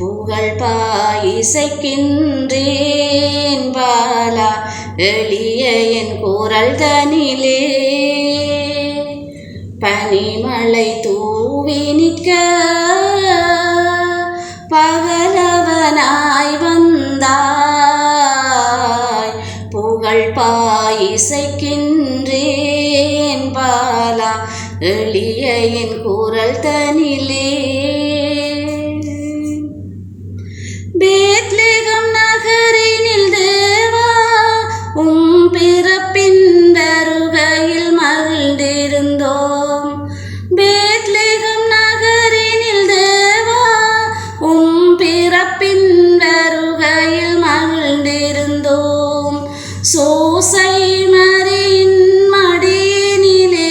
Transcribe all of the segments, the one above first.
புகழ் பாயிசைக்கின்றேன் பாலா எளிய என் குரல் தனிலே. பனிமலை தூவி நிற்க பகலவனாய் வந்தாய். புகழ் பாயிசைக்கின்றேன் பாலா எளிய என் குரல் தனிலே. சோசை மறையின் மடேனிலே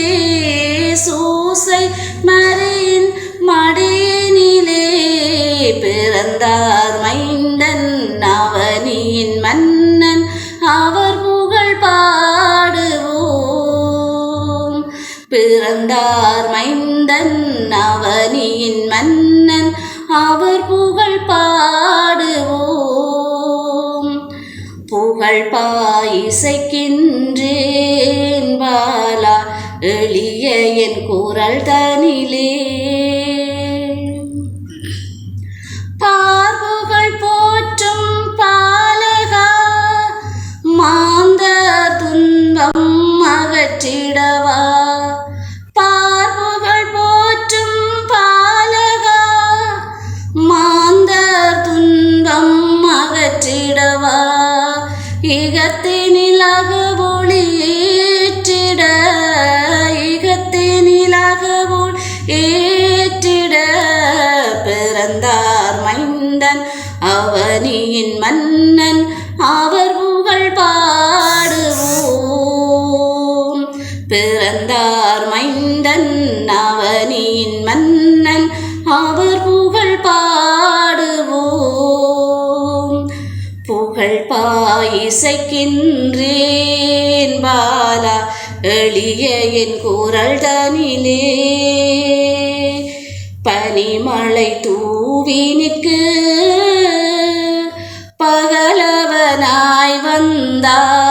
சோசை மறையின் மடேனிலே பிறந்தார் மைந்தன் அவனியின் மன்னன் அவர் புகழ் பாடுவோம். பிறந்தார் மைந்தன் அவனியின் மன்னன் அவர் புகழ் பா புகழ் பாயிசைக்கின்றேன் பாலா எளிய என் குரல் தனிலே. இகத்தினிலாக ஒளியேற்றிட இகத்தினிலாக ஒளி ஏற்றிட பிறந்தார் மைந்தன் அவனியின் மன்னன் அவர் புகழ் பாடுவோம். பிறந்தார் மைந்தன் அவனியின் மன்னன் அவர் புகழ் பாயிசைக்கின்றேன் பாலா எளிய என் குரல் தனிலே. பனிமழை தூவி நிற்கு பகலவனாய் வந்தா